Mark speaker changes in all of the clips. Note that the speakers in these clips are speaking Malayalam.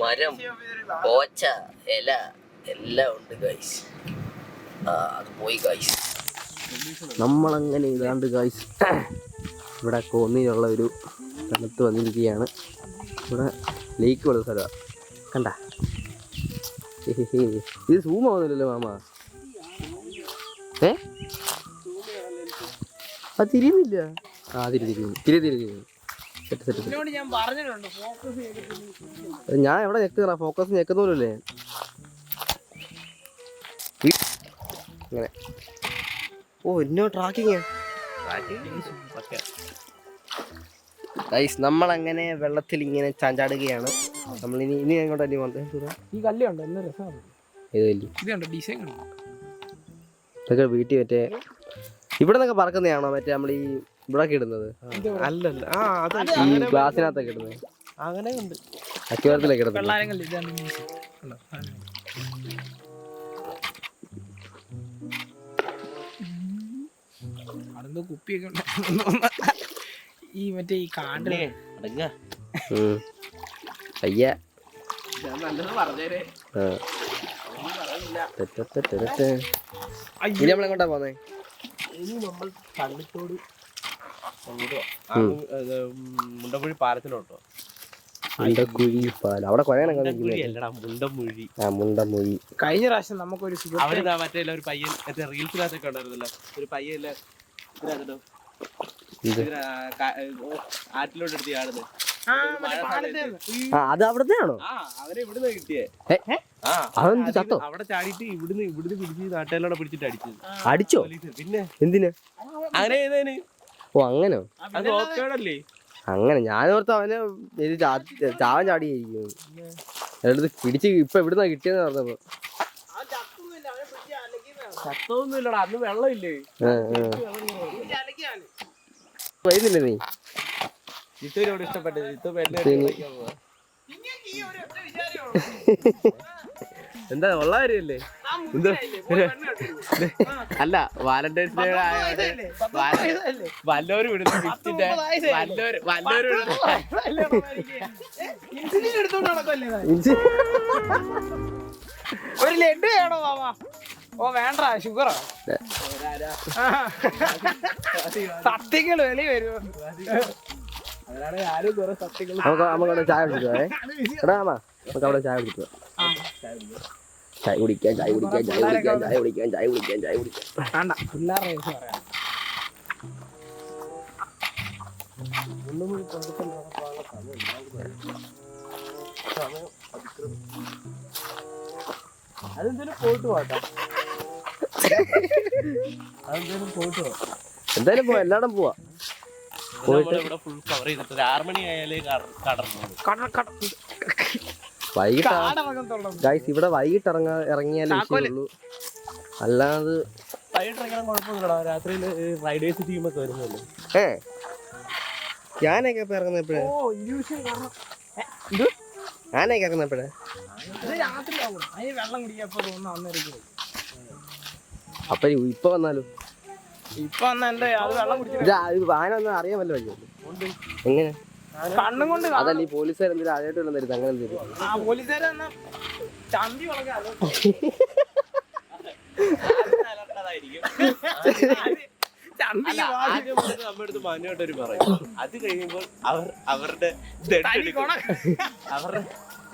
Speaker 1: മരം പോച്ച ഇല എല്ലാം ഉണ്ട് ഗൈസ് അത് പോയി ഗൈസ് നമ്മളങ്ങനെ ഇതാണ്ട് ഗൈസ് ഇവിടെ കോന്നിയിലുള്ള ഒരു സ്ഥലത്ത് വന്നിരിക്കുകയാണ്. ഇവിടെ ലേക്ക് ഉള്ള സ്ഥലമാണ് കണ്ട? ഇത് സൂം ആവുന്നില്ലല്ലോ മാമ. ഏ? അത് തിരിയുന്നില്ല. ആ തിരി തിരിയുന്നു തിരി തിരി തിരി.
Speaker 2: ഞാൻ
Speaker 1: എവിടെ ഞെക്കുന്ന? ഫോക്കസ് ഞെക്കുന്നൂലല്ലേ ഇങ്ങനെ. ഓ എന്നോ ട്രാക്കിങ് ഗൈസ് നമ്മളങ്ങനെ വെള്ളത്തിൽ ഇങ്ങനെ ചാഞ്ചാടുകയാണ്. നമ്മൾ ഇനി ഇനി അങ്ങോട്ടല്ലേ വന്നത്
Speaker 2: ഈ കല്ലുണ്ട് രസമാണ്. ഡിസൈൻ
Speaker 1: ഇതൊക്കെ വീട്ടിൽ മറ്റേ ഇവിടെ നിന്നൊക്കെ പറക്കുന്നതാണോ? മറ്റേ നമ്മൾ ഈ ഇവിടെ ഇടുന്നത്
Speaker 3: അല്ലല്ല. ആ അത്.
Speaker 1: ഈ ഗ്ലാസിനകത്തൊക്കെ ഇടുന്നത്
Speaker 3: അങ്ങനെ ഉണ്ട്.
Speaker 1: അക്യൂരത്തിലൊക്കെ ഇടുന്നത്.
Speaker 2: വെള്ളാരങ്ങളിൽ ഇതാണ് കുപ്പിയൊക്കെ ഉണ്ടായിരുന്നു തോന്നുന്നു. ഈ മറ്റേ ഈ കാട്
Speaker 1: ഉം. അയ്യ. ആ. ഇനി നമ്മൾ എങ്ങോട്ടാ പോന്നേ?
Speaker 3: ഇനി നമ്മൾ കള്ളിത്തോട് മുണ്ടമ്പുഴി പാലത്തിലോട്ടോ.
Speaker 1: മുണ്ടക്കുഴി പാലം. അവിടെ
Speaker 3: മുണ്ടക്കുഴി
Speaker 1: മുണ്ടമുഴി.
Speaker 2: കഴിഞ്ഞ പ്രാവശ്യം നമുക്ക് ഒരു
Speaker 3: അവരിതാ മറ്റേ ഒരു പയ്യൻ മറ്റേ റീൽസിനകത്തൊക്കെ ഉണ്ടായിരുന്നല്ലോ. ഒരു പയ്യല്ല ഇതിനകത്തോ ആറ്റിലോട്ട് എടുത്ത് ചാടുന്നത്
Speaker 1: അത് അവിടത്തെ ആണോ
Speaker 3: ആ അവരെ ഇവിടുന്ന് കിട്ടിയേ. ആ
Speaker 1: അതെന്ത്
Speaker 3: അതിന്
Speaker 1: ചത്തോ?
Speaker 3: അവിടെ ചാടിയിട്ട് ഇവിടുന്ന് ഇവിടുന്ന് പിടിച്ച് നാട്ടുകാരോടെ പിടിച്ചിട്ട് അടിച്ചത്.
Speaker 1: അടിച്ചോ?
Speaker 3: പിന്നെ?
Speaker 1: എന്തിനാ?
Speaker 3: അങ്ങനെ
Speaker 1: ഓ അങ്ങനോ? അങ്ങനെ ഞാൻ അവനെ ഇത് ചാ- ചാവൻ ചാടിയായിരിക്കും എന്നിട്ട് പിടിച്ച് ഇപ്പൊ എവിടുന്നാ കിട്ടിയെന്ന് പറഞ്ഞപ്പോ.
Speaker 3: അന്ന് വെള്ളമില്ലേ.
Speaker 1: വരുന്നില്ല നീ?
Speaker 3: ജിത്തുവിനോട് ജിത്തു. എന്താ ഉള്ള കാര്യല്ലേ എന്താ അല്ല വാലന്റൈൻസ് ഡേ വല്ലവരും ഇടുന്ന ഗിഫ്റ്റിന്റെ വല്ലവരും.
Speaker 2: ഒരു ലഡു വേണോ മാമ? ഓ വേണ്ട ഷുഗറാ. സത്യങ്ങൾ വെളി വരുമോ
Speaker 1: നമുക്ക് നമുക്ക് അവിടെ ചായ കുടിച്ചോ ഏ? എടാ നമുക്ക് അവിടെ ചായ കുടിച്ചോ. ചായ കുടിക്കാൻ ചായ കുടിക്കാൻ ചായ കുടിക്കാൻ ചായ കുടിക്കാൻ ചായ കുടിക്കാൻ ചായ കുടിക്കാൻ.
Speaker 2: വേണ്ട പിള്ളേരുടെ കേസ് പറയാം.
Speaker 3: അതെന്തായാലും പോയിട്ട് പോട്ടെ പോയിട്ട്
Speaker 1: എന്തായാലും പോവാ എല്ലായിടും പോവാ.
Speaker 3: ഇവിടെ ഫുൾ കവർ ചെയ്തിട്ട് ഒരു ആറ് മണി ആയാലേ കടന്നു
Speaker 2: കട കട
Speaker 1: വൈകിട്ട് ഗൈസ് ഇവിടെ വൈകിട്ട് ഇറങ്ങാ ഇറങ്ങിയാലേ വിഷയമുള്ളൂ. അല്ലാതെ
Speaker 3: രാത്രിയിൽ റൈഡേഴ്സ് ടീമൊക്കെ വരുന്നല്ലോ
Speaker 1: ഏ? ഞാനൊക്കെ ഇപ്പൊ ഞാനൊക്കെ അപ്പൊ ഇപ്പൊ വന്നാലും?
Speaker 2: ഇപ്പൊ എന്റെ അത് വെള്ളം
Speaker 1: ആന അറിയാൻ വല്ല എങ്ങനെ?
Speaker 2: കണ്ണും കൊണ്ട് കാണും.
Speaker 1: അതല്ല ഈ പോലീസുകാർ എന്തെങ്കിലും ആദ്യമായിട്ട് വന്നു തരുന്നത് അങ്ങനെ എന്തെങ്കിലും
Speaker 2: ആ പോലീസുകാരെ എന്നാ ചന്തി അത് ചന്തി
Speaker 3: അല്ല ആദ്യം വന്നിട്ട് നമ്മുടെ അടുത്ത് മാന്യമായിട്ടൊരു പറയും. അത് കഴിയുമ്പോൾ അവർ അവരുടെ. അവരുടെ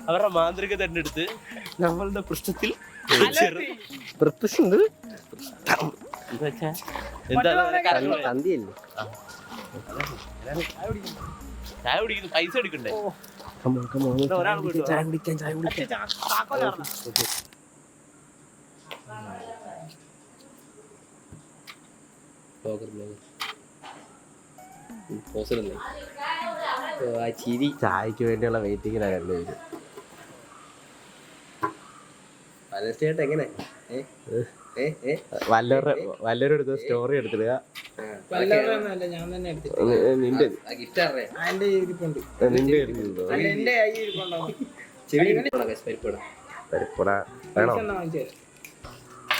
Speaker 3: അവരുടെ മാന്ത്രിക തെരഞ്ഞെടുത്ത് നമ്മളുടെ പൃഷ്ഠത്തിൽ ചെറു
Speaker 1: പ്രത്യക്ഷുണ്ട്
Speaker 3: എന്താ വെച്ചാ? എന്താ
Speaker 1: ചന്തിയല്ലേ
Speaker 3: ചായ കുടിക്കുന്നു പൈസ എടുക്കണ്ടേ?
Speaker 1: ചായ കുടിക്കാൻ ചായ കുടിക്കാൻ
Speaker 2: താക്കോൽ കാരണം
Speaker 1: ആ ചിരി. ചായക്ക് വേണ്ടിയുള്ള വെയിറ്റിങ്ങിലാണ് രണ്ടുപേര് എങ്ങനെ? ഏ?
Speaker 3: വല്ലവരുടെ വല്ലവരുടെ അടുത്ത് സ്റ്റോറി എടുത്തിടുക.
Speaker 2: വല്ലവരുടെ അല്ല ഞാൻ തന്നെ എടുത്തിട്ട്
Speaker 3: നിന്റെ നിന്റെ പരിപ്പട. വേണോ?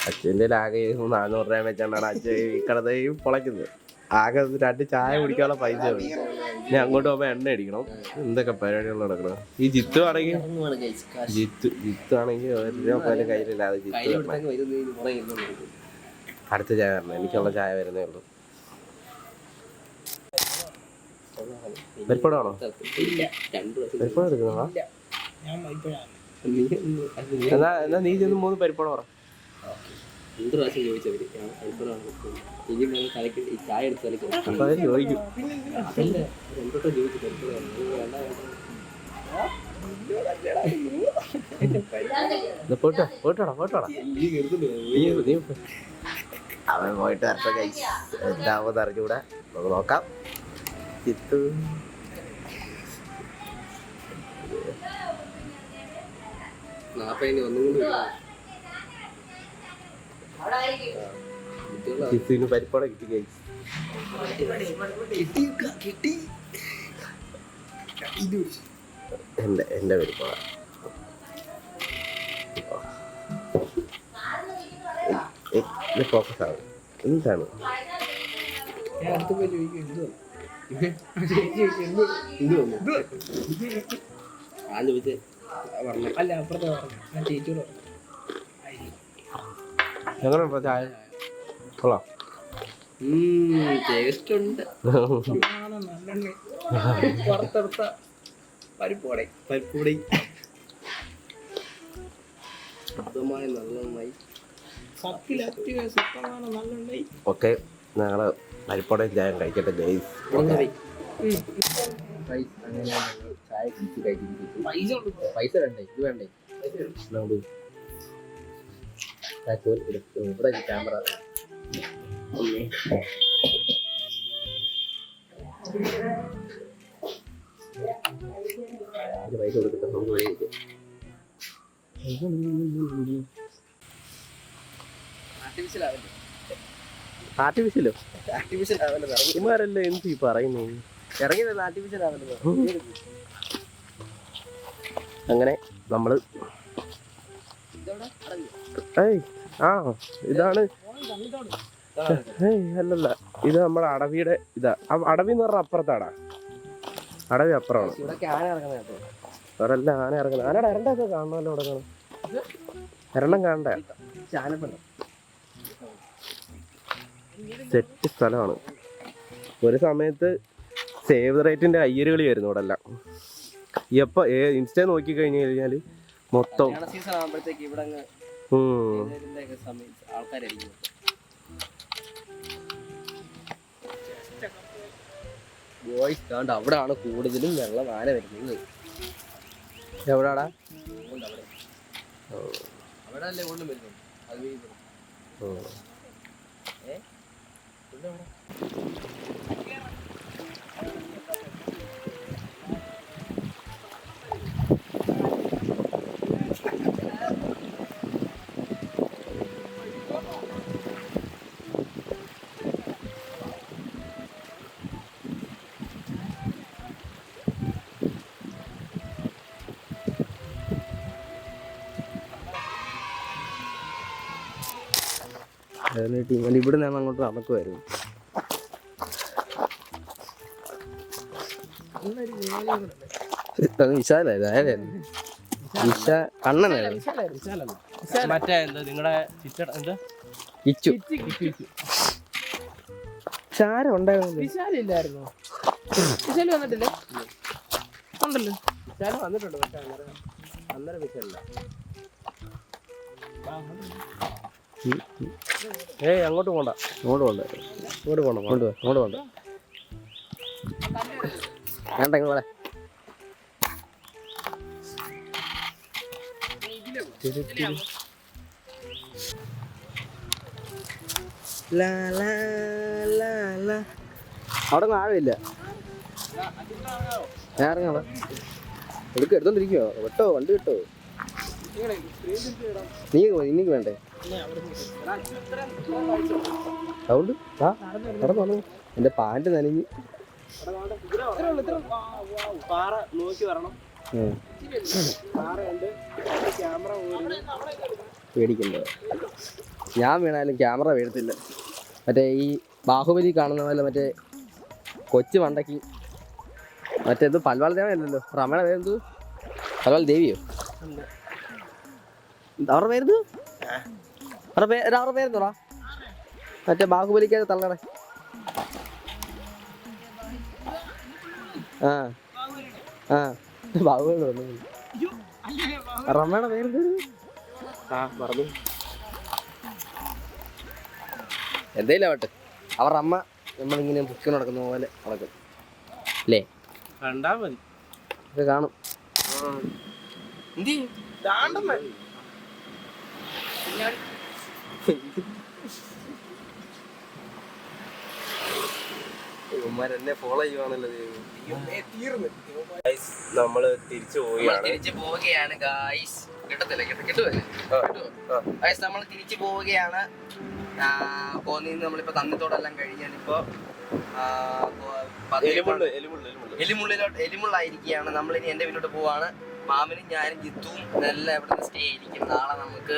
Speaker 3: അച്ഛന്റെ ആകെ നാനൂറ് രൂപ വെച്ചാണ് അച്ഛൻ ഈ കടതയും പൊളയ്ക്കുന്നത്. ആകെ രണ്ട് ചായ കുടിക്കാനുള്ള പൈസ ഞാൻ അങ്ങോട്ട് പോകുമ്പോ എണ്ണ അടിക്കണം. എന്തൊക്കെ പരിപാടികൾ നടക്കണം? ഈ ജിത്തു ആണെങ്കിൽ. ജിത്തു ജിത്തു ആണെങ്കിൽ ഒരു പോലും കയ്യിലില്ലാതെ ജിത്തു അടുത്ത ചായ വരണം. എനിക്കുള്ള ചായ വരുന്നേ ഉള്ളൂ. പരിപ്പടാണോ?
Speaker 1: ഇല്ല രണ്ട് പ്രാവശ്യം
Speaker 3: പരിപ്പടം
Speaker 1: എടുക്കണോ?
Speaker 3: എന്നാ എന്നാ നീ ചെന്ന് മൂന്ന് പരിപ്പടം പറ.
Speaker 1: രണ്ട് പ്രാവശ്യം ചോദിച്ചവര് കൊടുത്തത്. ഇനി നിങ്ങൾ തലയ്ക്ക് ഈ ചായ എടുത്ത്
Speaker 3: തലക്ക് ചോദിക്കും.
Speaker 1: അതല്ല? രണ്ടോട്ടം ചോദിച്ചു നീ കരുതുന്നു
Speaker 3: നീ നീ അവൻ പോയിട്ട് വരട്ടെ കഴിച്ച് എന്താവുമെന്ന് അറിഞ്ഞൂടാ നമുക്ക് നോക്കാം. ചിത്തു
Speaker 1: നാപ്പതിന് ഒന്നും കൊണ്ട് കുട്ടികളാ.
Speaker 3: കിട്ടി കിട്ടി. എന്റെ എന്റെ പരിപ്പട. ഫോക്കസ് എന്താണ്.
Speaker 2: അല്ല അപ്പുറത്തെ പറഞ്ഞു ഞാൻ ചേച്ചിയോട് പറഞ്ഞു.
Speaker 3: എങ്ങനെയുണ്ടോ ചായ. കൊള്ളാം.
Speaker 1: taste ഉണ്ട്.
Speaker 2: പുറത്തെടുത്ത പരിപ്പോടെ
Speaker 1: പരിപ്പൂടി ശുദ്ധമായ
Speaker 2: നല്ലെണ്ണ
Speaker 3: ഓക്കെ ഞങ്ങൾ പരിപ്പടയും ചായം കഴിക്കട്ടെ ഗൈസ്
Speaker 1: ഞങ്ങൾ
Speaker 2: പൈസ ഉണ്ട്
Speaker 1: പൈസ വേണ്ടേ? ഇത് വേണ്ടേ. ഇവിടെ ക്യാമറ പൈസ കൊടുക്കട്ടെ നമുക്ക് വഴിയിരിക്കും ആർട്ടിഫിഷ്യൽ ആവല്ലേ
Speaker 3: ആർട്ടിഫിഷ്യലോ
Speaker 1: ആർട്ടിഫിഷ്യൽ ആവല്ലേ
Speaker 3: ഇമാരല്ലേ എന്ത് ഈ പറയുന്നു?
Speaker 1: ഇറങ്ങിയത് ആർട്ടിഫിഷ്യൽ ആവല്ലേ
Speaker 3: അങ്ങനെ
Speaker 1: അടങ്ങി
Speaker 3: ഏയ് ആ ഇതാണ്. ഏയ് അല്ലല്ല ഇത് നമ്മുടെ അടവിയുടെ ഇതാ. അടവി എന്ന് പറഞ്ഞ അപ്പുറത്താടാ. അടവി അപ്പുറമാണ്.
Speaker 1: ആന ഇറങ്ങുന്നത്.
Speaker 3: ആനയുടെ ഇരണ്ടൊക്കെ കാണണമല്ലോ ഇവിടെ കാണും ഇരണ്ടം കാണണ്ട? സെറ്റ് സ്ഥലമാണ്. ഒരു സമയത്ത് സേവ് റേറ്റിന്റെ അയ്യരുകളി വരുന്നു ഇവിടെ എല്ലാം. എപ്പോ ഇൻസ്റ്റ നോക്കി കഴിഞ്ഞു കഴിഞ്ഞാൽ മൊത്തം
Speaker 1: സീസൺ ആകുമ്പോഴത്തേക്ക് ഇവിടെ ആൾക്കാരായിരിക്കും ബോയ്സ് കാണ്ട് അവിടാണ് കൂടുതലും വെള്ളം ആന വരുന്നത്
Speaker 3: എവിടാടാ
Speaker 1: അവിടെ അല്ലേ കൊണ്ടും വരുന്നത് അത് വീഴുന്നത്.
Speaker 3: ഉം.
Speaker 1: ഏ? പിന്നെ
Speaker 3: ടീം ഇവിടെ നിന്ന് അങ്ങോട്ട് നടക്കുമായിരുന്നു അത് വിശാലായിരുന്നു ആരായിരുന്നു വിശ കണ്ണനായിരുന്നു
Speaker 2: വിശാലല്ല
Speaker 3: മറ്റേ എന്താ നിങ്ങളുടെ ചിറ്റട എന്താ?
Speaker 1: ഇച്ചു.
Speaker 3: ചാരം ഉണ്ടായിരുന്നു
Speaker 2: വിശാലില്ലായിരുന്നോ വിശാൽ വന്നിട്ടില്ലേ? ഉണ്ടല്ലോ.
Speaker 3: ചാരം വന്നിട്ടുണ്ട് പക്ഷെ അന്നേരം അന്നേരം വിശല്ല ഏയ് അങ്ങോട്ട് പോണ്ട.
Speaker 1: അങ്ങോട്ട് പോണ്ട.
Speaker 3: ഇങ്ങോട്ട് പോണ്ട
Speaker 1: അങ്ങോട്ട് അങ്ങോട്ട് പോണ്ട. വേണ്ട ഇങ്ങളെ അവിടെ ഒന്നും ആഴമില്ല. ഞാൻ ഇറങ്ങാം എടുക്ക എടുത്തോണ്ടിരിക്കോ വിട്ടോ വണ്ടി വിട്ടോ. നീ ഇന്നിക്ക് വേണ്ടേ? അതുകൊണ്ട് ആ നടന്നു നടന്നു. പാന്റ് നനഞ്ഞ്.
Speaker 3: പാറ നോക്കി വരണം
Speaker 1: ഞാൻ വീണാലും ക്യാമറ വീഴത്തില്ല. മറ്റേ ഈ ബാഹുബലി കാണുന്ന പോലെ മറ്റേ കൊച്ചു മണ്ടയ്ക്ക് മറ്റേത് പൽവാൾ ദേവനല്ലോ റമണ പേരെന്തു പൽവാൾ ദേവിയോ? അവരുടെ പേരെന്തു? അവരുടെ പേര് അവരുടെ മറ്റേ ബാഹുബലിക്കാതെ തള്ളണേ. ആ. ആ. ബാഹുബലി തോന്നുന്നു പേരെന്തു? ആ എന്തേലും ആവട്ടെ. അവരുടെ അമ്മ നമ്മളിങ്ങനെ ബുക്കി നടക്കുന്ന പോലെ നടക്കും. അല്ലേ?
Speaker 3: കണ്ടാ മതി.
Speaker 1: ഇത് കാണും.
Speaker 2: ദാണ്ടെന്ന്.
Speaker 1: ഫോളോ ചെയ്യുവാണല്ലോ
Speaker 3: നമ്മൾ തിരിച്ചു
Speaker 1: തിരിച്ചു പോവുകയാണ് ഗായ്സ് കിട്ടത്തില്ല കിട്ട കിട്ടുമല്ലേ ഗായ്സ് നമ്മൾ തിരിച്ചു പോവുകയാണ്. കോന്നിന്ന് നമ്മളിപ്പോ തന്നിത്തോടെല്ലാം കഴിഞ്ഞാലിപ്പോ ആ, കോ- പതിനേഴ്
Speaker 3: എലിമുള്ള് എലിമുള്ള് എലിമുള്ള്.
Speaker 1: എലിമുള്ളിലോട്ട് എലിമുള്ളായിരിക്കുകയാണ്. നമ്മളിനി എന്റെ വീട്ടിലോട്ട് പോവാണ്. മാമനും ഞാനും ജിത്തുവും നല്ല ഇവിടെ സ്റ്റേ ആയിരിക്കും നാളെ നമുക്ക്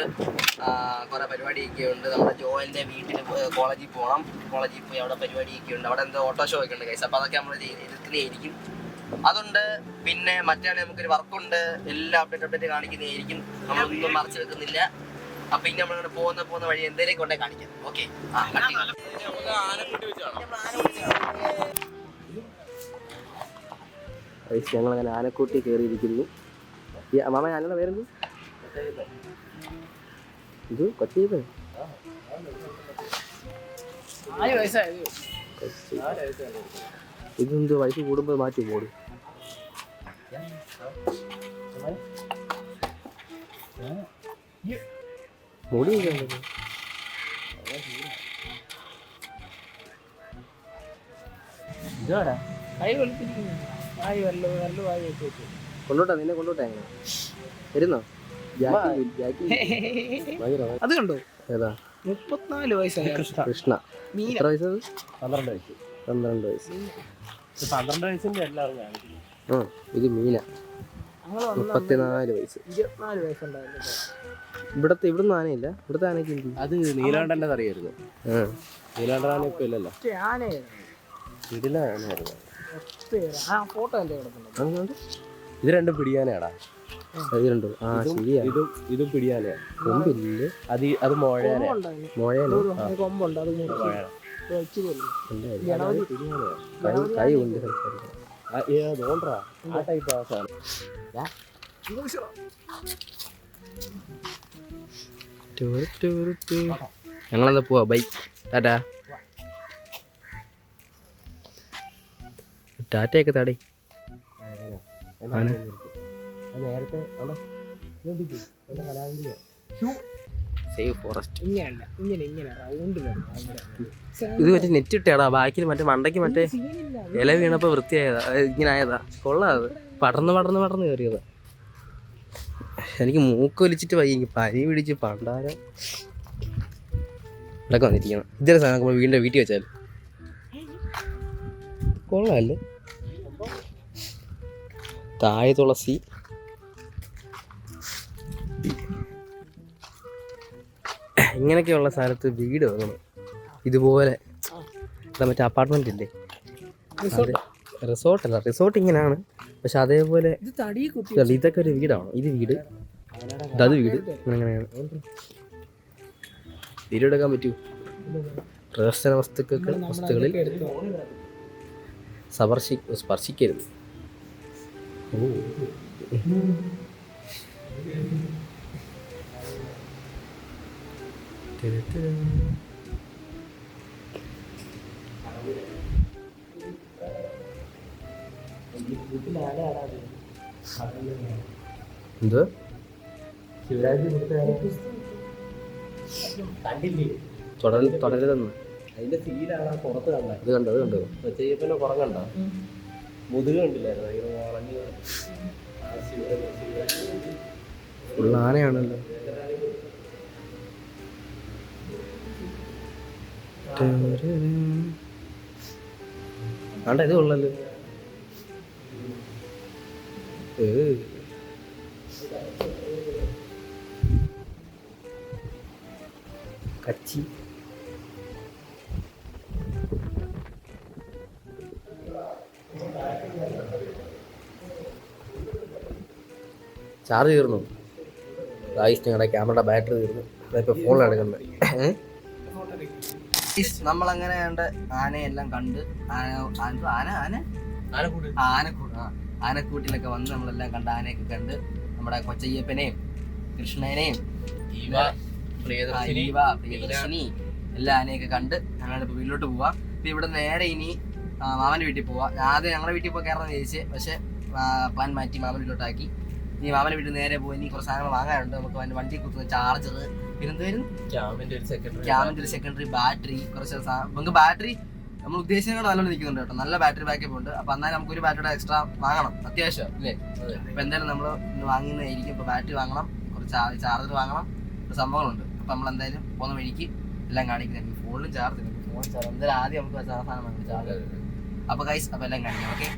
Speaker 1: കുറെ പരിപാടിയൊക്കെ ഉണ്ട്. നമ്മുടെ ജോയലിന്റെ വീട്ടിൽ കോളേജിൽ പോകണം കോളേജിൽ പോയി അവിടെ പരിപാടിയൊക്കെ ഉണ്ട്. അവിടെ എന്തോ ഓട്ടോ ഷോ ഒക്കെ ഉണ്ട് കൈസ് അപ്പോൾ അതൊക്കെ നമ്മൾ എടുക്കുന്നതായിരിക്കും അതുണ്ട്. പിന്നെ മറ്റേ നമുക്കൊരു വർക്കുണ്ട് എല്ലാ അപ്ഡേറ്റ് അപ്ഡേറ്റ് കാണിക്കുന്നതായിരിക്കും. നമ്മളൊന്നും മറച്ചു വെക്കുന്നില്ല. അപ്പൊ ഇനി നമ്മളിങ്ങനെ പോകുന്ന പോകുന്ന വഴി എന്തേലും കൊണ്ടേ കാണിക്കാം. ഓക്കെ ഞങ്ങൾ അങ്ങനെ ആനക്കൂട്ടി കയറിയിരിക്കുന്നു ഈ മാമ ഞാനുള്ള പേരെന്ത് ഇത് കൊച്ചീത്
Speaker 2: നാല് വയസ്സായത്
Speaker 1: ഇതെന്ത് വയസ്സ് കൂടുമ്പോൾ മാറ്റി പോടും മുടി കണ്ടത്
Speaker 2: കൈ വെളുപ്പിരിക്കുന്നു വായി വല്ല
Speaker 1: കൊണ്ടോട്ടാ നിന്നെ കൊണ്ടോട്ടെ അങ്ങനെ. വരുന്നോ?
Speaker 2: അത് കണ്ടോ?
Speaker 1: ഏതാ?
Speaker 2: മുപ്പത്തിനാല് വയസ്സായ
Speaker 1: കൃഷ്ണ.
Speaker 2: കൃഷ്ണ.
Speaker 1: എത്ര വയസ്സ്
Speaker 3: പന്ത്രണ്ട് വയസ്സ്.
Speaker 1: പന്ത്രണ്ട് വയസ്സ്.
Speaker 3: പന്ത്രണ്ട് വയസ്സിന്റെ എല്ലാവരും
Speaker 1: ആ ഇത് മീന. മുപ്പത്തിനാല് വയസ്സ്.
Speaker 2: ഇരുപത്തിനാല് വയസ്സുണ്ടായിരുന്നു
Speaker 1: ഇവിടത്തെ ഇവിടുന്ന് ആനയില്ല? ഇവിടുത്തെ ആനയ്ക്ക് എന്ത്?
Speaker 3: അത് നീലാണ്ടന്റെ അറിയായിരുന്നു നീലാണ്ടൻ ആന ഇപ്പൊ ഇല്ലല്ലോ
Speaker 2: ആനയായിരുന്നു.
Speaker 3: ഇതിലെ ആനയായിരുന്നു.
Speaker 2: ആ ഫോട്ടോ എന്റെ കിടക്കുന്നുണ്ട്
Speaker 3: ഇത് രണ്ടും പിടിയാനയാടാ
Speaker 1: ഇത് രണ്ടു. ആ ശരിയാ.
Speaker 3: ഇതും ഇതും പിടിയാനയാ
Speaker 1: കൊമ്പില്ല?
Speaker 3: അത് അത് മോഴയാന.
Speaker 2: കൊമ്പുണ്ട് അത്
Speaker 1: കൈ കൈ കൊണ്ട് സംസാരിക്കണം
Speaker 3: നോണ്ടാ ആ ടൈപ്പ് ആ സാധനം.
Speaker 1: ഞങ്ങളെന്താ പോവാ? Bike tata. ടാറ്റയൊക്കെ താടേ.
Speaker 3: നേരത്തെ അവിടെ
Speaker 1: സേവ് ഫോറസ്റ്റ്
Speaker 2: ഇങ്ങനെയല്ല ഇങ്ങനെ ഇങ്ങനെ റൗണ്ട് വരും.
Speaker 1: ഇത് മറ്റേ നെറ്റ് ഇട്ടേടാ ബാക്കിൽ മറ്റേ മണ്ടയ്ക്ക് മറ്റേ ഇല വീണപ്പോ വൃത്തിയായതാ. ഇങ്ങനെ ആയതാ. കൊള്ളാ അത്. പടർന്ന് പടർന്ന് പടർന്ന് കയറിയതാ എനിക്ക് മൂക്ക് വലിച്ചിട്ട് വയ്യ. എനിക്ക് പനി പിടിച്ച് പണ്ടാരം. ഇവിടെ വന്നിരിക്കണം. ഇതൊരു സാധനം വീണ്ടും വീട്ടിൽ വെച്ചാൽ കൊള്ളാല്ലേ താഴെ തുളസി. ഇങ്ങനെയൊക്കെയുള്ള സ്ഥലത്ത് വീട് വേണം ഇതുപോലെ മറ്റേ അപ്പാർട്ട്മെന്റ് ഇല്ലേ?
Speaker 2: Resort.
Speaker 1: റിസോർട്ട് അല്ല റിസോർട്ട് ഇങ്ങനെയാണ് പക്ഷെ അതേപോലെ ഇതൊക്കെ ഒരു വീടാണ്. ഇത് വീട്. ഇതത് വീട്. ഇങ്ങനെയാണ്. അങ്ങനെയാണ് വീഡിയോ എടുക്കാൻ പറ്റൂ. പ്രദർശന വസ്തുക്കൾക്ക് വസ്തുക്കളിൽ സ്പർശി സ്പർശിക്കരുത്. ഓ എന്തോ തുടരുതെന്ന്.
Speaker 3: അതിന്റെ സീലാണ് പുറത്ത് കണ്ടത്.
Speaker 1: ഇത് കണ്ടോ അത് കണ്ടോ
Speaker 3: ചെയ്യപ്പന്നെ കുറങ്ങണ്ട മുതുക കണ്ടില്ലായിരുന്നു.
Speaker 1: ഫുൾ ആനയാണല്ലോ. ആണ്ട ഇത് കൊള്ളല്ലോ കച്ചി. ചാർജ് തീർന്നു. ഗായ്സ് ഞങ്ങളുടെ ക്യാമറയുടെ ബാറ്ററി തീർന്നു. ഇപ്പോൾ ഫോണിലാണ് കണ്ടത് നമ്മളങ്ങനെ കണ്ട് ആനയെല്ലാം കണ്ട് ആന ആന ആന ആന?
Speaker 3: ആനക്കൂട്.
Speaker 1: ആനക്കൂട്ടിലൊക്കെ വന്ന് നമ്മളെല്ലാം കണ്ട് ആനയൊക്കെ കണ്ട് നമ്മുടെ കൊച്ചയ്യപ്പനെയും കൃഷ്ണനെയും
Speaker 3: ഈവ പ്രിയദർശിനി
Speaker 1: എല്ലാ ആനയൊക്കെ കണ്ട് ഞങ്ങളിപ്പോ വീട്ടിലോട്ട് പോവാം. ഇപ്പം ഇവിടെ നേരെ ഇനി മാമന്റെ വീട്ടിൽ പോവാം. ആദ്യം ഞങ്ങളുടെ വീട്ടിൽ പോയി കയറണം ചേച്ചി പക്ഷെ പ്ലാൻ മാറ്റി മാമൻ വീട്ടിലോട്ടാക്കി. ഇനി മാമന്റെ വീട്ടിൽ നേരെ പോയി ഇനി കുറച്ച് സാധനങ്ങൾ വാങ്ങാനുണ്ട്. നമുക്ക് അതിന്റെ വണ്ടി കുത്തുന്ന ചാർജർ പിന്നെന്തായാലും
Speaker 3: ക്യാമിന്റെ ഒരു സെക്കൻഡറി
Speaker 1: ക്യാമിന്റെ ഒരു സെക്കൻഡറി ബാറ്ററി കുറച്ച് നമുക്ക് ബാറ്ററി നമ്മൾ ഉദ്ദേശിക്കുന്നതിനോട് നല്ലോണം നിൽക്കുന്നുണ്ട് കേട്ടോ. നല്ല ബാറ്ററി ബാക്കപ്പ് ഉണ്ട്. അപ്പൊ എന്നാലും നമുക്ക് ഒരു ബാറ്ററിയുടെ എക്സ്ട്രാ വാങ്ങണം അത്യാവശ്യം അല്ലേ? അപ്പൊ എന്തായാലും നമ്മൾ വാങ്ങുന്നതായിരിക്കും ഇപ്പൊ ബാറ്ററി വാങ്ങണം കുറച്ച് ചാർജർ വാങ്ങണം. സംഭവങ്ങളുണ്ട്. അപ്പൊ നമ്മൾ എന്തായാലും പോകുന്ന വഴിക്ക് എല്ലാം കാണിക്കുന്നത് ഫോണിലും ചാർജ് ഫോൺ ചാർജ് എന്തായാലും ആദ്യം നമുക്ക് സാധനം ചാർജർ അപ്പൊ കൈസ് അപ്പൊ എല്ലാം കാണിക്കാം. ഓക്കെ